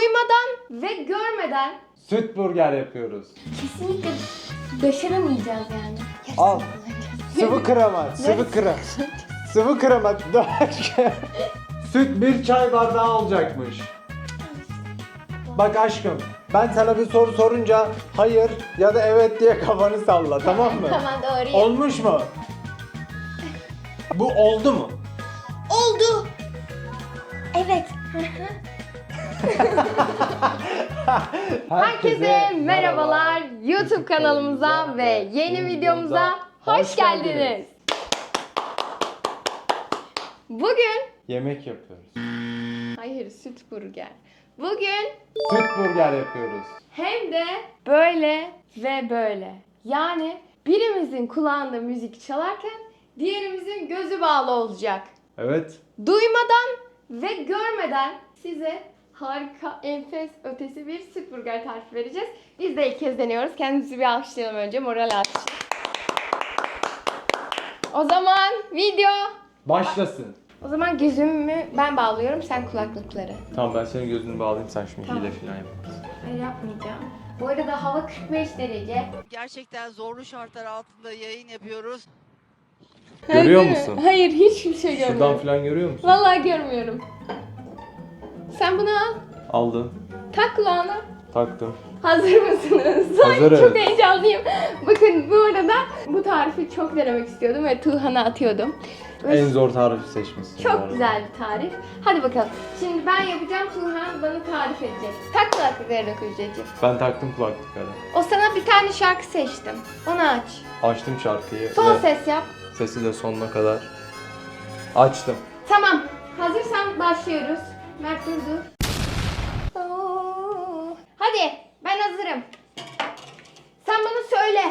Duymadan ve görmeden Süt burger yapıyoruz. kesinlikle başaramayacağız yani. Al. Sıvı krema, sıvı krema. Sıvı krema. Süt bir çay bardağı olacakmış. Bak aşkım, ben sana bir soru sorunca hayır ya da evet diye kafanı salla tamam mı? Tamam doğru. Olmuş mu? Bu oldu mu? Oldu. Evet. Herkese merhabalar YouTube kanalımıza ve yeni videomuza hoş geldiniz. Bugün Yemek yapıyoruz. hayır süt burger. Bugün Süt burger yapıyoruz. hem de böyle ve böyle. Yani birimizin kulağında müzik çalarken diğerimizin gözü bağlı olacak. Evet. Duymadan ve görmeden size harika, enfes, ötesi bir süt burger tarifi vereceğiz. Biz de ilk kez deniyoruz. Kendimizi bir alkışlayalım önce. Moral alkışı. O zaman video. Başlasın. O zaman gözümü ben bağlıyorum, sen kulaklıkları. Tamam ben senin gözünü bağlayayım sen şimdi Tamam. hile falan yaparsın. Hayır yapmayacağım. Bu arada hava 45 derece. Gerçekten zorlu şartlar altında yayın yapıyoruz. Görüyor Hayır, musun? Hayır, hiçbir şey Şuradan görmüyorum. falan görüyor musun? Vallahi görmüyorum. Sen bunu al. Aldın. Tak kulağına. Taktım. Hazır mısınız? Hazırız. çok heyecanlıyım. Bakın bu arada bu tarifi çok denemek istiyordum ve Tuğhan'a atıyordum. Ve En zor tarifi seçmişsin. bu çok arada. güzel bir tarif. Hadi bakalım. Şimdi ben yapacağım Tuğhan bana tarif edecek. Tak kulaklıkları da Kuzeyciğim. Ben taktım kulaklıkları. O sana bir tane şarkı seçtim. Onu aç. Açtım şarkıyı. Son ve ses yap. Sesi de sonuna kadar açtım. Tamam. Hazırsan başlıyoruz. Mert dur dur. Oo. Hadi ben hazırım. Sen bana söyle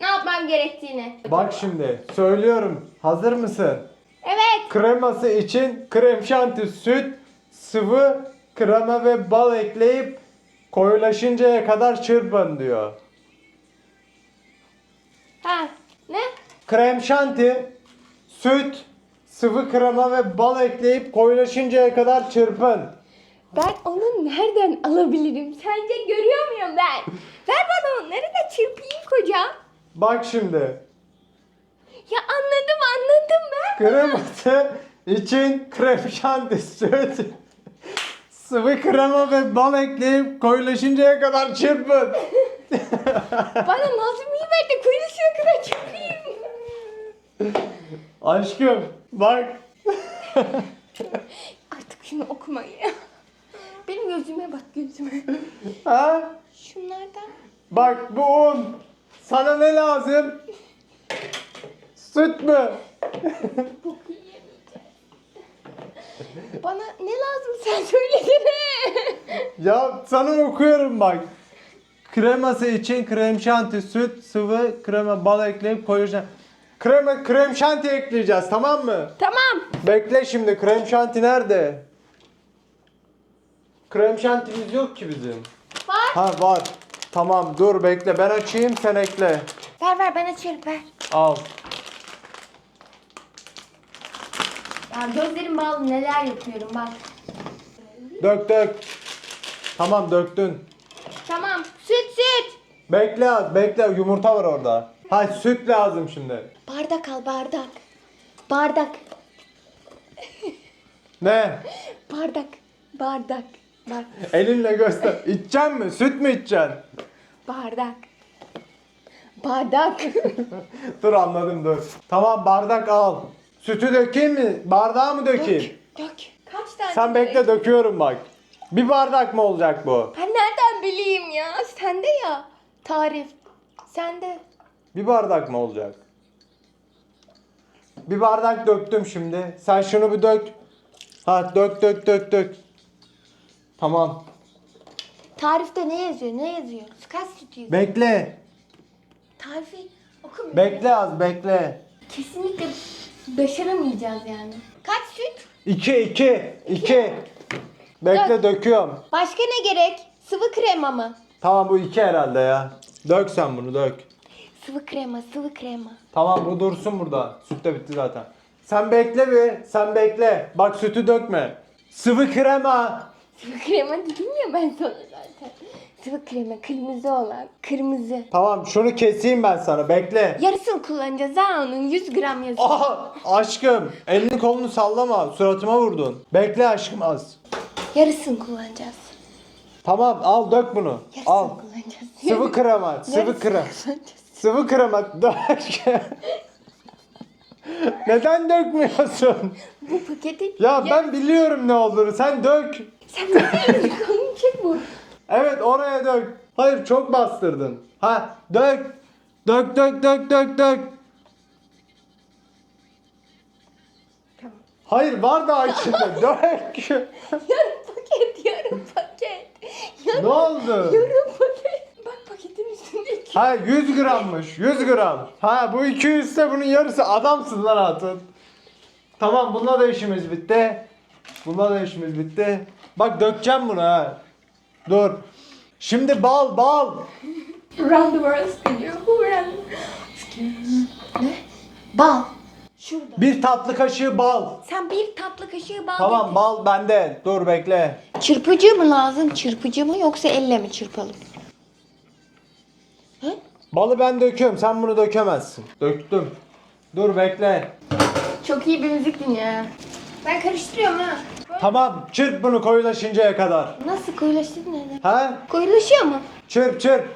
ne yapmam gerektiğini. Bak şimdi söylüyorum. Hazır mısın? Evet. Kreması için krem şanti, süt, sıvı, krema ve bal ekleyip koyulaşıncaya kadar çırpın diyor. Ha. Ne? Krem şanti, süt, sıvı krema ve bal ekleyip koyulaşıncaya kadar çırpın. Ben onu nereden alabilirim? Sence görüyor muyum ben? Ver bana onları da çırpayım koca. Bak şimdi. Ya anladım anladım ben. Kreması için krem şanti, süt, sıvı krema ve bal ekleyip koyulaşıncaya kadar çırpın. Bana Nazmi'yi ver de kuyruğuna kadar çırpayım. Aşkım bak. Artık şunu okumayı. Benim gözüme bak gözüme. Ha? Şunlardan. Bak bu un. Sana ne lazım? Süt mü? Bana ne lazım sen söylesene. Ya sana okuyorum bak. Kreması için krem şanti, süt, sıvı, krema, bal ekleyip koyacağım. Krema, krem şanti ekleyeceğiz tamam mı? tamam. Bekle şimdi krem şanti nerede? Krem şantimiz yok ki bizim. Var. Ha var. Tamam dur bekle ben açayım sen ekle. Ver ver ben açarım ver. Al. Ya gözlerim bağlı neler yapıyorum bak. Dök dök. Tamam döktün. Tamam. Süt süt. Bekle bekle yumurta var orada. Ha süt lazım şimdi. Bardak al bardak. Bardak. Ne? Bardak. Bardak. Bak. Elinle göster. İçeceksin mi? Süt mü içeceksin? Bardak. Bardak. dur anladım dur. Tamam bardak al. Sütü dökeyim mi? Bardağa mı dökeyim? Dök. Kaç tane? Sen bekle döküyorum bak. Bir bardak mı olacak bu? Ben nereden bileyim ya? Sende ya. Tarif. Sende. Bir bardak mı olacak? Bir bardak döktüm şimdi. Sen şunu bir dök. Ha dök dök dök dök. Tamam. Tarifte ne yazıyor? Ne yazıyor? Kaç süt yazıyor? Bekle. Tarifi okumuyorum. Bekle az bekle. Kesinlikle başaramayacağız yani. Kaç süt? 2 2 2. Bekle Dök. döküyorum. Başka ne gerek? Sıvı krema mı? Tamam bu 2 herhalde ya. Dök sen bunu dök. Sıvı krema, sıvı krema. Tamam bu dursun burada. Süt de bitti zaten. Sen bekle bir. Sen bekle. Bak sütü dökme. Sıvı krema. Sıvı krema dedim ya ben sana zaten. Sıvı krema kırmızı olan. Kırmızı. Tamam şunu keseyim ben sana bekle. Yarısını kullanacağız ha onun 100 gram yazıyor. Aha aşkım elini kolunu sallama suratıma vurdun. Bekle aşkım az. Yarısını kullanacağız. Tamam al dök bunu. Yarısını Al. kullanacağız. Sıvı krema, sıvı Yarısını krema. kullanacağız. Sıvı krema dök. Neden dökmüyorsun? Bu paketi... Ya ben biliyorum ne olduğunu. Sen dök. Sen ne diyorsun? Kanım çek bu. Evet oraya dök. Hayır çok bastırdın. Ha dök. Dök dök dök dök dök. Tamam. Hayır var daha içinde. dök. Yarım paket, yarım paket. Yarım, ne oldu? yarım paket. Ha 100 grammış. 100 gram. Ha bu 200 ise bunun yarısı. Adamsın lan Hatun. Tamam bununla da işimiz bitti. Bununla da işimiz bitti. Bak dökeceğim bunu ha. Dur. Şimdi bal bal. Round the world spinning around. Ne? Bal. Şurada. Bir tatlı kaşığı bal. Sen bir tatlı kaşığı bal Tamam getir. bal bende. Dur bekle. Çırpıcı mı lazım? Çırpıcı mı yoksa elle mi çırpalım? Balı ben döküyorum. Sen bunu dökemezsin. Döktüm. Dur bekle. Çok iyi bir müzik dinle. Ben karıştırıyorum ha. Tamam çırp bunu koyulaşıncaya kadar. Nasıl koyulaştırdın nerede? Ha? Koyulaşıyor mu? Çırp çırp.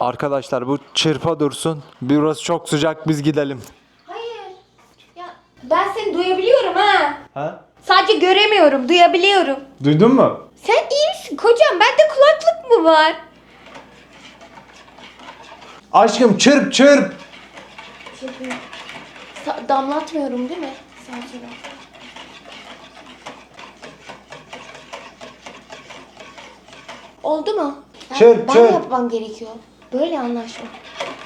Arkadaşlar bu çırpa dursun. Burası çok sıcak biz gidelim. Hayır. Ya ben seni duyabiliyorum ha. Ha? Sadece göremiyorum, duyabiliyorum. Duydun mu? Sen iyi misin kocam? Bende kulaklık mı var? Aşkım çırp çırp. Sa- damlatmıyorum değil mi? Sen söyle. Oldu mu? Ben, Çırp, ben çırp. yapmam gerekiyor. Böyle anlaşma.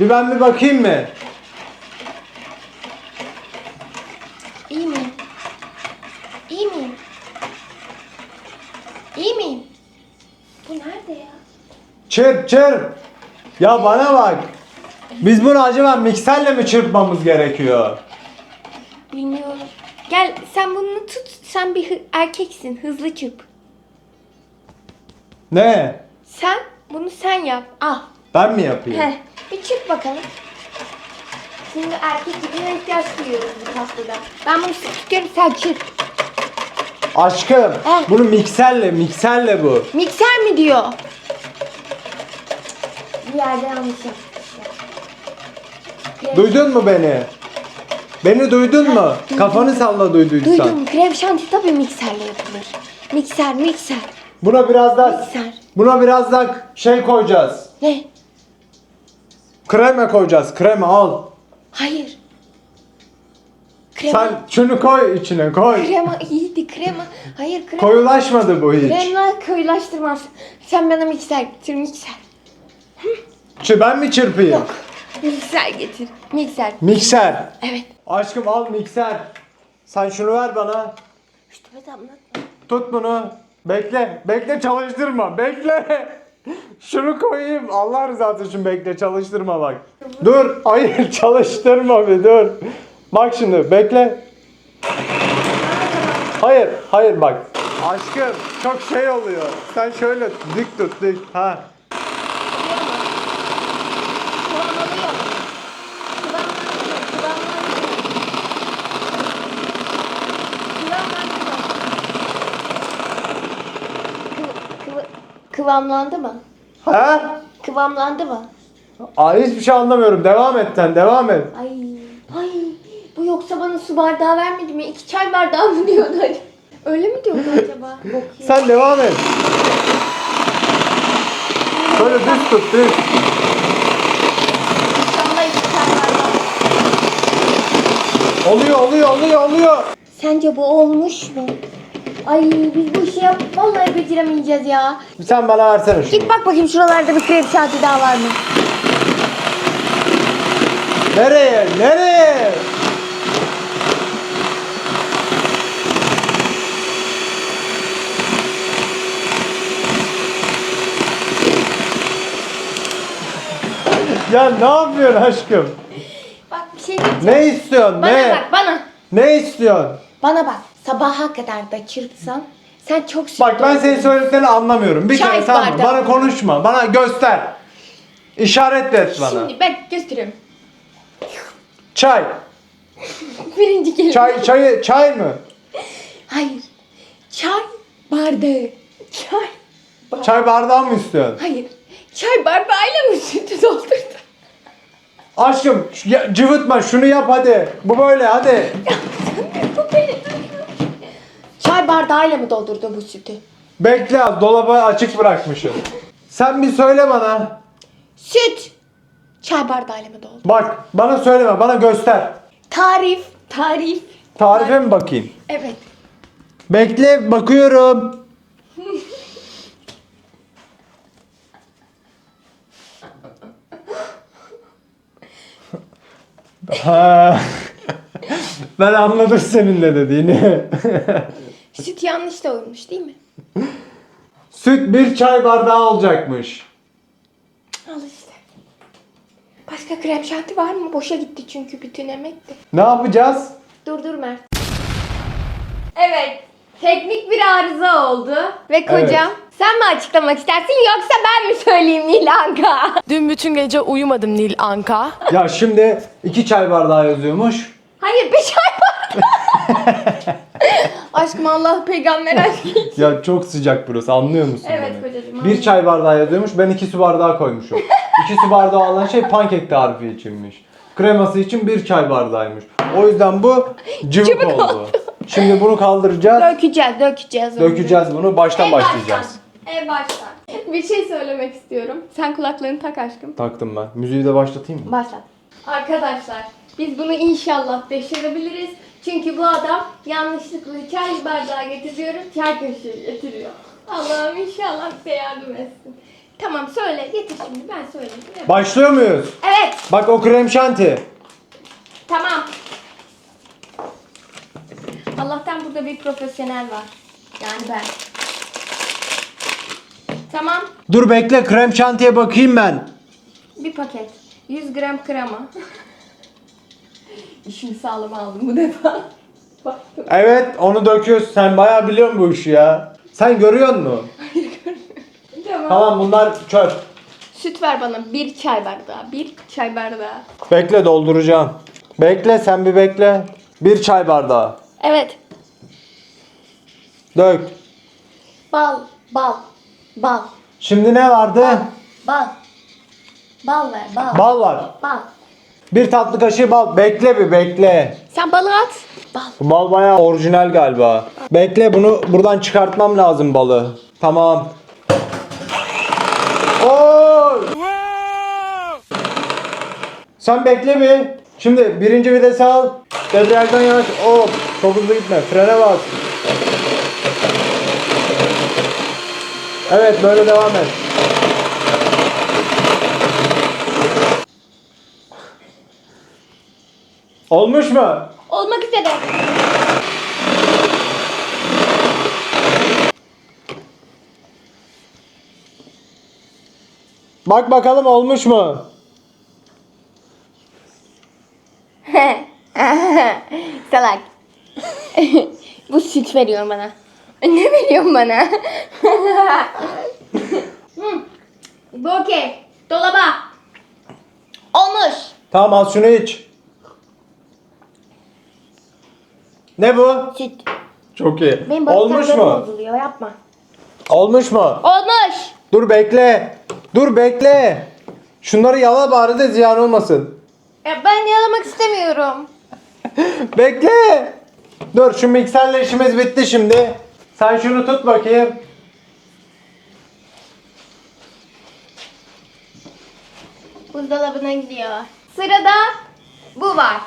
Bir ben bir bakayım mı? İyi miyim? İyi miyim? İyi miyim? Bu nerede ya? Çırp çırp. Ya bana bak. Biz bunu acaba mikserle mi çırpmamız gerekiyor? Bilmiyorum. Gel sen bunu tut. Sen bir erkeksin. Hızlı çırp. Ne? Sen bunu sen yap. Al. Ben mi yapayım? Heh, bir çık bakalım. Şimdi erkek gücüne ihtiyaç duyuyoruz bu pastada. Ben bunu tutuyorum sen çık. Aşkım Eh. bunu mikserle mikserle bu. Mikser mi diyor? Bir yerde yanlış yapmışlar. Krem- Duydun mu beni? Beni duydun mu? duydum. Kafanı salla duyduysan. Duydum. Krem şanti tabii mikserle yapılır. Mikser, mikser. Buna biraz daha Mikser. buna biraz daha şey koyacağız. Ne? Krema koyacağız. Krema al. Hayır. Krema. Sen şunu koy içine koy. Krema iyiydi krema. Hayır krema. Koyulaşmadı bu hiç. Krema koyulaştırmaz. Sen bana mikser getir mikser. Şu ben mi çırpayım? Yok. Mikser getir. Mikser. Mikser. Evet. Aşkım al mikser. Sen şunu ver bana. Üstüme damlatma. Tut bunu. Bekle. Bekle çalıştırma. Bekle. Şunu koyayım. Allah rızası için bekle çalıştırma bak. Dur. Hayır çalıştırma bir dur. Bak şimdi bekle. Hayır. Hayır bak. Aşkım çok şey oluyor. Sen şöyle dik tut dik. Ha. Kıvamlandı mı? Ha? Kıvamlandı mı? Aa, hiçbir şey anlamıyorum. Devam et sen. Devam et. Ay. Ay. Bu yoksa bana su bardağı vermedi mi? İki çay bardağı mı diyordu acaba? Öyle mi diyordu acaba? Sen devam et. Böyle düz tut düz. İnşallah iki çay bardağı. Oluyor oluyor oluyor oluyor. Sence bu olmuş mu? Ay biz bu işi yap vallahi beceremeyeceğiz ya. Sen bana versene şunu. Git bak bakayım şuralarda bir krem şanti daha var mı? Nereye? Nereye? ya ne yapıyorsun aşkım? Bak bir şey diyeceğim. Ne istiyorsun? Bana ne? bak bana. Ne istiyorsun? Bana bak. Sabaha kadar da çırpsan Sen çok Bak ben senin söylediklerini anlamıyorum. Bir Çay kere tamam mı? bardağı. Bana konuşma. Bana göster. İşaret et bana. Şimdi ben gösteriyorum. Çay. Birinci kelime. Çay çay çay mı? Hayır. Çay bardağı. Çay. bardağı. Çay bardağı mı istiyorsun? Hayır. Çay bardağıyla mı sütü doldurdun? Aşkım ya, cıvıtma şunu yap hadi. Bu böyle hadi. Çay bardağıyla mı doldurdun bu sütü? Bekle az dolabı açık bırakmışsın. Sen bir söyle bana. Süt. Çay bardağıyla mı doldurdun? Bak bana söyleme bana göster. Tarif. Tarif. Tarife mi bakayım? Evet. Bekle bakıyorum. ha. ben anladım senin ne dediğini. Süt yanlış doldurmuş değil mi? Süt bir çay bardağı olacakmış. Al işte. Başka krem şanti var mı? Boşa gitti çünkü bütün emekti. Ne yapacağız? Dur dur Mert. Evet. Teknik bir arıza oldu. Ve kocam Evet. sen mi açıklamak istersin yoksa ben mi söyleyeyim Nilanka? Dün bütün gece uyumadım Nil Anka. Ya şimdi iki çay bardağı yazıyormuş. Hayır bir çay bardağı. Aşkım Allah peygamber aşkı. Ya çok sıcak burası anlıyor musun Evet beni? kocacığım, Bir çay bardağı yazıyormuş ben iki su bardağı koymuşum. iki su bardağı alan şey pankek tarifi içinmiş. Kreması için bir çay bardağıymış. O yüzden bu cıvık Cıvık oldu. Şimdi bunu kaldıracağız. Dökeceğiz, dökeceğiz. onu. Dökeceğiz bunu. Baştan En başlayacağız. baştan. En baştan. Bir şey söylemek istiyorum. Sen kulaklarını tak aşkım. Taktım ben. Müziği de başlatayım mı? Başla. Arkadaşlar biz bunu inşallah başarabiliriz. Çünkü bu adam yanlışlıkla çay bardağı getiriyorum, çay kaşığı getiriyor. Allah'ım inşallah bize yardım etsin. Tamam söyle, getir şimdi ben söyleyeyim. Evet. Başlıyor muyuz? Evet, Bak o krem şanti. tamam. Allah'tan burada bir profesyonel var. Yani ben. Tamam, Dur bekle krem şantiye bakayım ben. bir paket. 100 gram krema. İşimi sağlam aldım bu defa. Baktım. Evet onu döküyorsun. Sen bayağı biliyorsun bu işi ya. Sen görüyor musun? Tamam. Tamam bunlar çöp. Süt ver bana bir çay bardağı. Bir çay bardağı. Bekle dolduracağım. Bekle sen bir bekle. Bir çay bardağı. Evet. Dök. Bal, bal, bal, Şimdi ne vardı? bal. Bal ver, bal. Bal var. Bal. Bir tatlı kaşığı bal. Bekle bir bekle. Sen balı at. Bal. Bu bal bayağı orijinal galiba. Bekle bunu buradan çıkartmam lazım balı. Tamam. Sen bekle bir. Şimdi birinci vitesi al. Debriyajdan yanaş. Hop. Çok hızlı gitme. Frene bas. Evet böyle devam et. Olmuş mu? Olmak üzere. Bak bakalım olmuş mu? Salak. Bu süt veriyor bana. Ne veriyorsun bana? Hı. Bu okey. Dolaba. Olmuş. Tamam al şunu iç. Ne bu? Süt. Çok iyi. Benim Olmuş bağırsaklarım mu? bozuluyor yapma. Olmuş mu? Olmuş. Dur bekle. Dur bekle. Şunları yala bari de ziyan olmasın. Ya ben yalamak istemiyorum. Bekle. Dur şu mikserle işimiz bitti şimdi. Sen şunu tut bakayım. Buzdolabına gidiyor. Sırada bu var.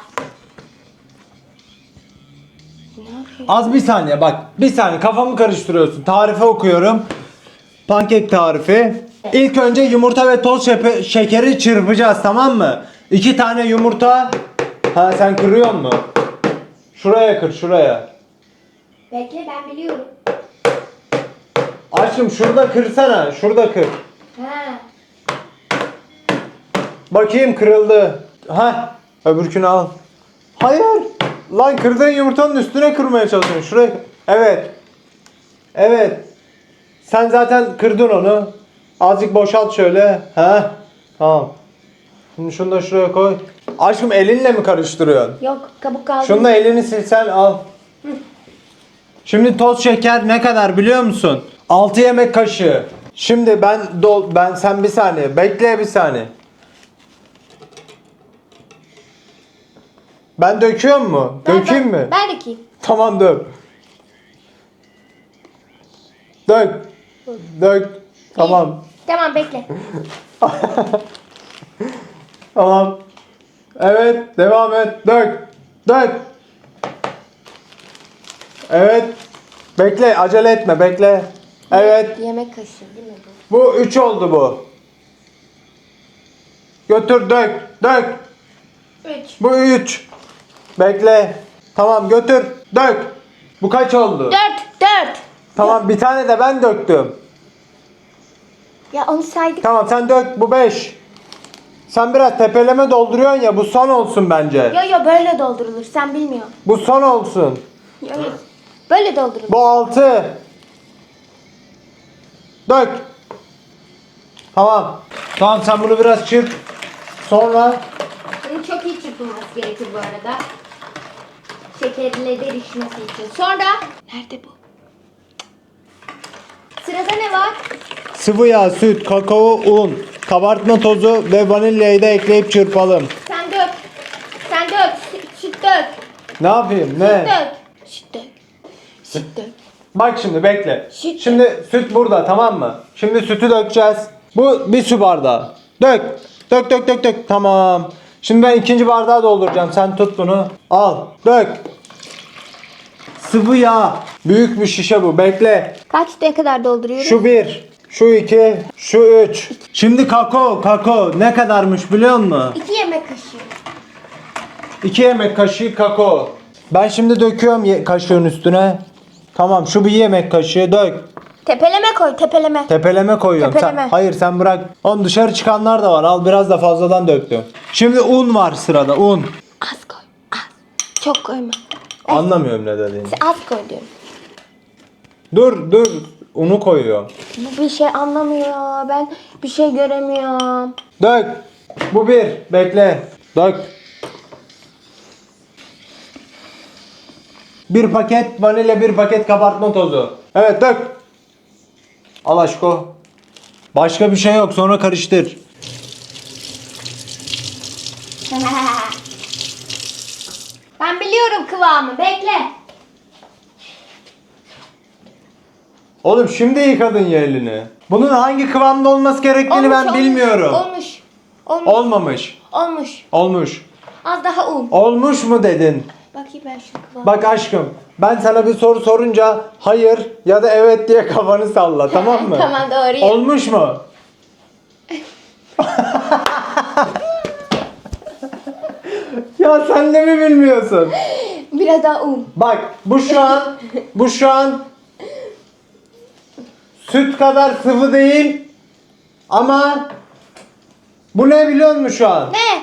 Az bir saniye bak. Bir saniye kafamı karıştırıyorsun. Tarifi okuyorum. Pankek tarifi. İlk önce yumurta ve toz şepe- şekeri çırpacağız tamam mı? İki tane yumurta. Ha sen kırıyor mu? Şuraya kır şuraya. Bekle ben biliyorum. Aşkım şurada kırsana. Şurada kır. Ha. Bakayım kırıldı. Ha öbürkünü al. Hayır. Lan kırdığın yumurtanın üstüne kırmaya çalışıyorsun. Şuraya. Evet. Evet. Sen zaten kırdın onu. Azıcık boşalt şöyle. Ha? Tamam. Şimdi şunu da şuraya koy. Aşkım elinle mi karıştırıyorsun? Yok kabuk kaldı. Şunu da elini silsen al. Şimdi toz şeker ne kadar biliyor musun? 6 yemek kaşığı. Şimdi ben dol ben sen bir saniye bekle bir saniye. Ben döküyor mu? Ben- Dökeyim ben- mi? Ben dökeyim. Tamam dök. Dök. Dök. Tamam. Tamam bekle. Tamam. Evet, devam et. Dök. Dök. Evet. Bekle, acele etme, bekle. Evet. Yemek kaşığı değil mi bu? Bu 3 oldu bu. Götür, dök. Dök. 3. Bu 3. Bekle. Tamam, götür. Dök. Bu kaç oldu? 4. 4. Tamam, bir tane de ben döktüm. Ya onu saydık. Tamam, sen dök. Bu 5. Sen biraz tepeleme dolduruyorsun ya, bu son olsun bence. Yo yo böyle doldurulur. Sen bilmiyorsun. Bu son olsun. Yo, yo. Böyle doldurulur. Bu 6. Dök. Tamam. Tamam sen bunu biraz çırp. Sonra Bunun çok iyi çırpılması gerekir bu arada. Şekerle de erişmesi için. Sonra nerede bu? Sırada ne var? sıvı yağ, süt, kakao, un, kabartma tozu ve vanilyayı da ekleyip çırpalım. Sen dök. Sen dök. Süt, süt dök. Ne yapayım? Süt Ne? dök. Süt dök. Süt dök. Bak şimdi bekle. Süt. Şimdi süt burada tamam mı? Şimdi sütü dökeceğiz. Bu bir su bardağı. Dök. Dök dök dök dök. Tamam. Şimdi ben ikinci bardağı dolduracağım. Sen tut bunu. Al. Dök. Sıvı yağ. Büyük bir şişe bu. Bekle. Kaç ne kadar dolduruyoruz? Şu bir, şu iki, şu üç. Şimdi kakao, kakao ne kadarmış biliyor musun? 2 yemek kaşığı. İki yemek kaşığı kakao. Ben şimdi döküyorum kaşığın üstüne. Tamam şu bir yemek kaşığı dök. Tepeleme koy tepeleme. Tepeleme koyuyorum. Tepeleme. Sen, hayır sen bırak. Oğlum dışarı çıkanlar da var. Al biraz da fazladan döktüm. Şimdi un var sırada un. Az koy. Az. Çok koyma. Anlamıyorum ne dediğini. Az koy diyorum. Dur dur. Unu koyuyor. Bu bir şey anlamıyor. Ben bir şey göremiyorum. Dök. Bu bir. Bekle. Dök. Bir paket vanilya, bir paket kabartma tozu. Evet dök. Al aşko. Başka bir şey yok. Sonra karıştır. ben biliyorum kıvamı. Bekle. Oğlum şimdi yıkadın ya elini. Bunun hangi kıvamda olması gerektiğini ben olmuş, bilmiyorum. Olmuş. Olmuş. Olmamış. olmuş. Olmuş. Az daha un. Olmuş mu dedin? Bakayım ben şu kıvamı. Bak aşkım ben sana bir soru sorunca hayır ya da evet diye kafanı salla tamam mı? Tamam, doğru. Olmuş mu? ya sen de mi bilmiyorsun? Biraz daha un. Bak bu şu an bu şu an süt kadar sıvı değil ama bu ne biliyor musun şu an? Ne?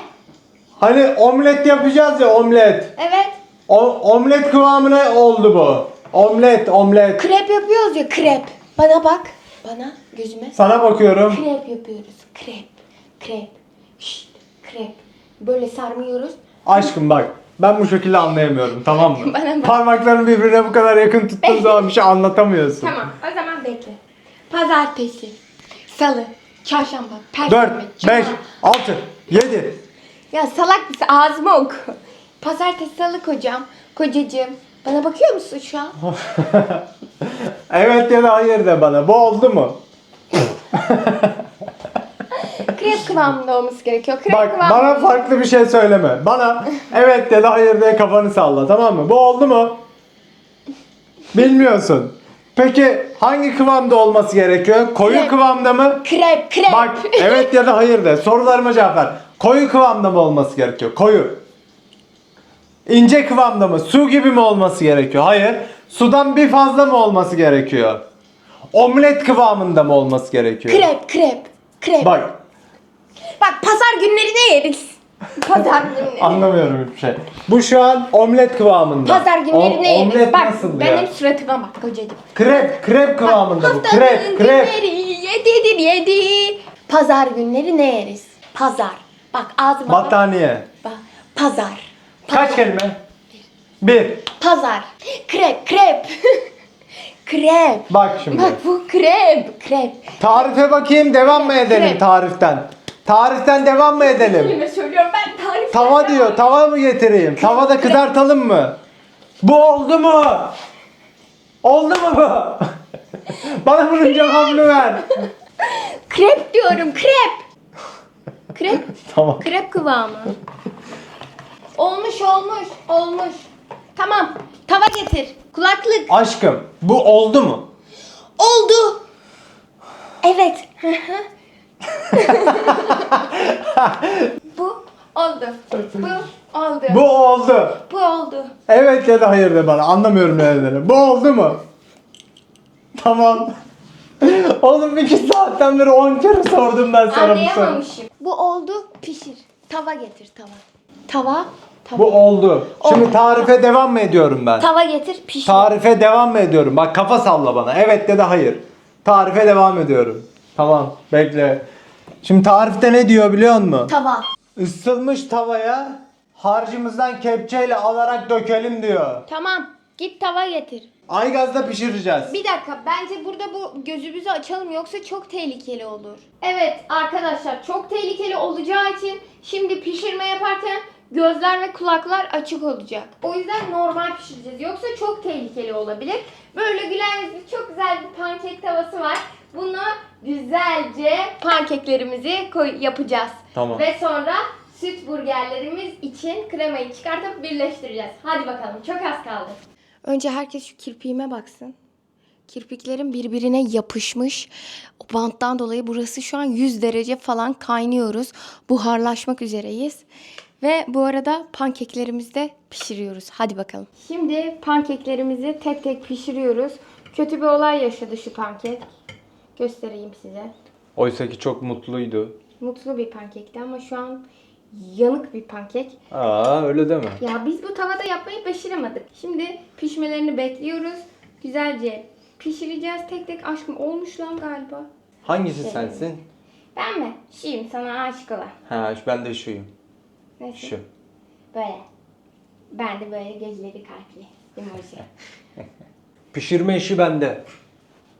Hani omlet yapacağız ya omlet. Evet. O, omlet kıvamına oldu bu. Omlet, omlet. Krep yapıyoruz ya krep. Bana bak. Bana gözüme. Sana bakıyorum. Krep yapıyoruz. Krep. Krep. Şşt. Krep. Böyle sarmıyoruz. Aşkım bak. Ben bu şekilde anlayamıyorum tamam mı? Bana bak. Parmaklarını birbirine bu kadar yakın tuttuğun zaman bir şey anlatamıyorsun. Tamam. O zaman bekle. Pazartesi. Salı. Çarşamba. 4, Perşembe. 5, Cuma. 6, 7. Ya salak mısın? Ağzıma oku. Pazartesi salı kocam. Kocacığım. Bana bakıyor musun şu an? evet ya da hayır de bana. Bu oldu mu? Krep kıvamında olması gerekiyor. Krep Bak kıvamında. bana farklı bir şey söyleme. Bana evet ya da hayır diye kafanı salla tamam mı? Bu oldu mu? Bilmiyorsun. Peki hangi kıvamda olması gerekiyor? Koyu Krep. kıvamda mı? Krep krep. Bak evet ya da hayır de. Sorularıma cevap ver. Koyu kıvamda mı olması gerekiyor? Koyu. İnce kıvamda mı? Su gibi mi olması gerekiyor? Hayır. Sudan bir fazla mı olması gerekiyor? Omlet kıvamında mı olması gerekiyor? Krep krep. Krep. Bak. Bak pazar günleri ne yeriz? Pazar günleri. Anlamıyorum hiçbir şey. Bu şu an omlet kıvamında. Pazar günleri ne yenir? Omlet Bak nasıl benim ya? suratıma bak kocacığım. Krep, krep kıvamında bu. Hafta Krep, krep. günleri yedidir yedi. Pazar günleri ne yeriz? Pazar. Bak ağzıma bak. Battaniye. Bak, Pazar. Kaç kelime? Bir. Pazar. Krep, krep. krep. Bak şimdi. Bak bu krep, krep. Tarife bakayım devam mı edelim Krep. tariften? Tariften devam mı edelim? Kelime söylüyorum ben tarif. Tava diyor. Tava mı getireyim? Tavada kızartalım mı? Bu oldu mu? Oldu mu bu? Bana bunun cevabını ver. Krep diyorum, krep. Krep, Tamam. krep kıvamı. Olmuş, olmuş, olmuş. Tamam, tava getir. Kulaklık. Aşkım bu oldu mu? Oldu. Evet. Bu oldu. Bu oldu. Bu oldu. Bu oldu. Evet ya da hayır de bana. Anlamıyorum ne dediğini. Bu oldu mu? Tamam. Oğlum iki saatten beri 10 kere sordum ben sana bu soruyu. Anlayamamışım. Bu oldu. Pişir. Tava getir tava. Tava. Tava. Bu oldu. Şimdi Oldu. tarife devam mı ediyorum ben? Tava getir pişir. Tarife devam mı ediyorum? Bak kafa salla bana. Evet de de hayır. Tarife devam ediyorum. Tamam bekle. Şimdi tarifte ne diyor biliyor musun? Tava. Isıtılmış tavaya harcımızdan kepçeyle alarak dökelim diyor. Tamam. Git tava getir. Aygazda pişireceğiz. Bir dakika bence burada bu gözümüzü açalım yoksa çok tehlikeli olur. Evet arkadaşlar çok tehlikeli olacağı için şimdi pişirme yaparken gözler ve kulaklar açık olacak. O yüzden normal pişireceğiz yoksa çok tehlikeli olabilir. Böyle gülen yüzlü çok güzel bir pankek tavası var. Buna güzelce pankeklerimizi koy yapacağız. Tamam. Ve sonra süt burgerlerimiz için kremayı çıkartıp birleştireceğiz. Hadi bakalım çok az kaldı. Önce herkes şu kirpiğime baksın. Kirpiklerim birbirine yapışmış. O banttan dolayı burası şu an 100 derece falan kaynıyoruz. Buharlaşmak üzereyiz. Ve bu arada pankeklerimizi de pişiriyoruz. Hadi bakalım. Şimdi pankeklerimizi tek tek pişiriyoruz. Kötü bir olay yaşadı şu pankek. Göstereyim size. Oysa ki çok mutluydu. Mutlu bir pankekti ama şu an yanık bir pankek. Aa öyle deme. Ya biz bu tavada yapmayı başaramadık. Şimdi pişmelerini bekliyoruz. Güzelce pişireceğiz tek tek. Aşkım olmuş lan galiba. Hangisi sensin? Ben mi? Şuyum sana aşık olan. Ha ben de şuyum. Nasıl? Şu. Böyle. Ben de böyle gözleri kalpli. Emoji. Pişirme işi bende.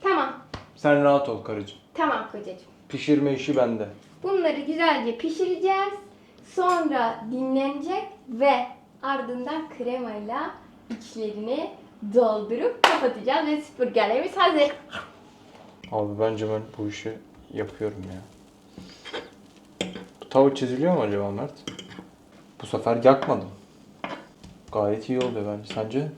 tamam. Sen rahat ol karıcığım. Tamam kocacığım. Pişirme işi bende. Bunları güzelce pişireceğiz. Sonra dinlenecek ve ardından kremayla içlerini doldurup kapatacağız ve süpürgelerimiz hazır. Abi bence ben bu işi yapıyorum ya. Bu tava çiziliyor mu acaba Mert? Bu sefer yakmadım. Gayet iyi oluyor bence. Sence?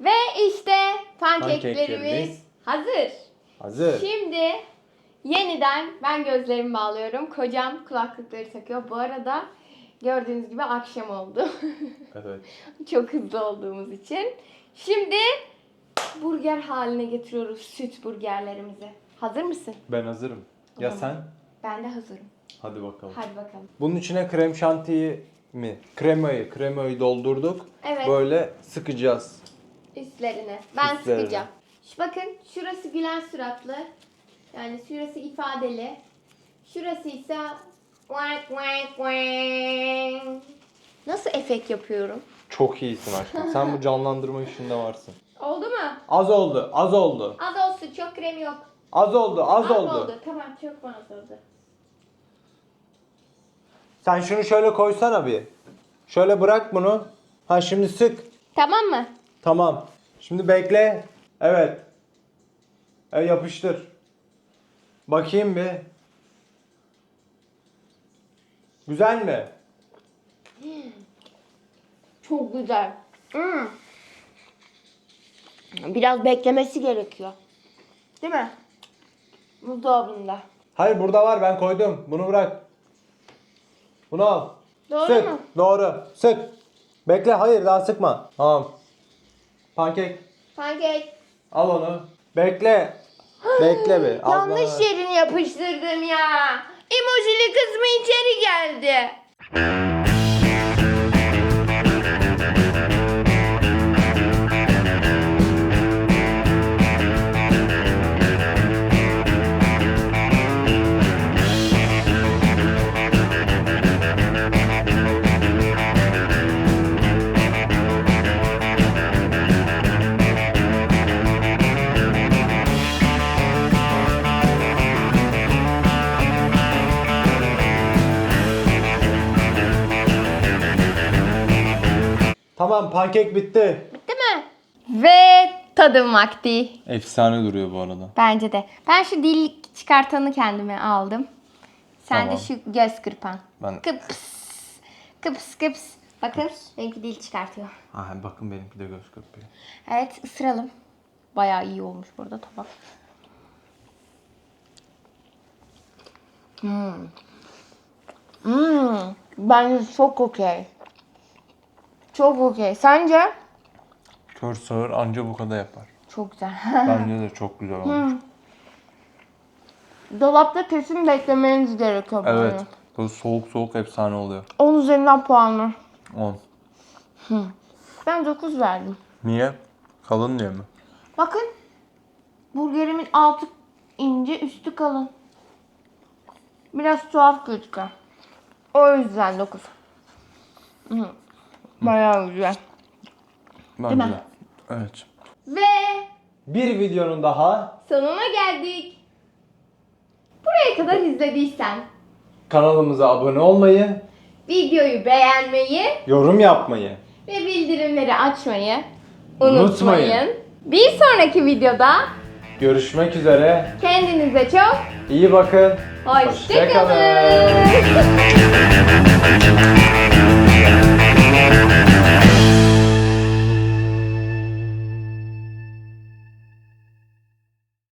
Ve işte Pankeklerimiz pankeklerimiz hazır. Hazır. Şimdi yeniden ben gözlerimi bağlıyorum. Kocam kulaklıkları takıyor. Bu arada gördüğünüz gibi akşam oldu. Evet. Çok hızlı olduğumuz için. Şimdi burger haline getiriyoruz süt burgerlerimizi. Hazır mısın? Ben hazırım. Ya Tamam. sen? Ben de hazırım. Hadi bakalım. Hadi bakalım. Bunun içine krem şantiyi mi? Kremayı, kremayı doldurduk. Evet. Böyle sıkacağız. Üstlerine. Ben Üstlerine. sıkacağım. Şu bakın şurası gülen suratlı. Yani şurası ifadeli. Şurası ise. Nasıl efekt yapıyorum? Çok iyisin aşkım. Sen bu canlandırma işinde varsın. Oldu mu? Az oldu, az oldu. Az olsun çok krem yok. Az oldu, az, oldu. Tamam çok mu az oldu? Sen şunu şöyle koysana bir. Şöyle bırak bunu. Ha şimdi sık. Tamam mı? Tamam. Şimdi bekle. Evet. Evet yapıştır. Bakayım bir. Güzel mi? Çok güzel. Hmm. Biraz beklemesi gerekiyor. Değil mi? Buzdolabında. Hayır burada var ben koydum. Bunu bırak. Bunu al. Doğru Sık. mu? Doğru. Sık. Bekle hayır daha sıkma. Tamam. Pankek. Pankek. Al onu. Bekle. Bekle bir. Yanlış yerini yapıştırdın ya. Emojili kız mı içeri geldi? Tamam pankek bitti. Bitti mi? Ve tadım vakti. Efsane duruyor bu arada. Bence de. Ben şu dil çıkartanı kendime aldım. Sen Tamam. de şu göz kırpan. Ben- Kıps. Kıps kıps. Bakın benimki dil çıkartıyor. Aha, bakın benimki de göz kırpıyor. Evet ısıralım. Bayağı iyi olmuş burada tabak. Hmm. Hmm. Bence çok okey. Çok okey. Sence? Kör sağır anca bu kadar yapar. Çok güzel. Bence de çok güzel olmuş. Dolapta kesin beklemeniz gerekiyor. bunu. Evet. Böyle soğuk soğuk efsane oluyor. 10 üzerinden puanlı. 10. Ben 9 verdim. Niye? Kalın diye mi? Bakın. Burgerimin altı ince, üstü kalın. Biraz tuhaf gözüküyor. O yüzden 9. Hı. Bayağı güzel. Bence mi? de. Evet. Ve Bir videonun daha sonuna geldik. Buraya kadar izlediysen kanalımıza abone olmayı, videoyu beğenmeyi yorum yapmayı, ve bildirimleri açmayı unutmayın. Unutmayın. Bir sonraki videoda görüşmek üzere. kendinize çok İyi bakın. hoşçakalın. Hoşça kalın.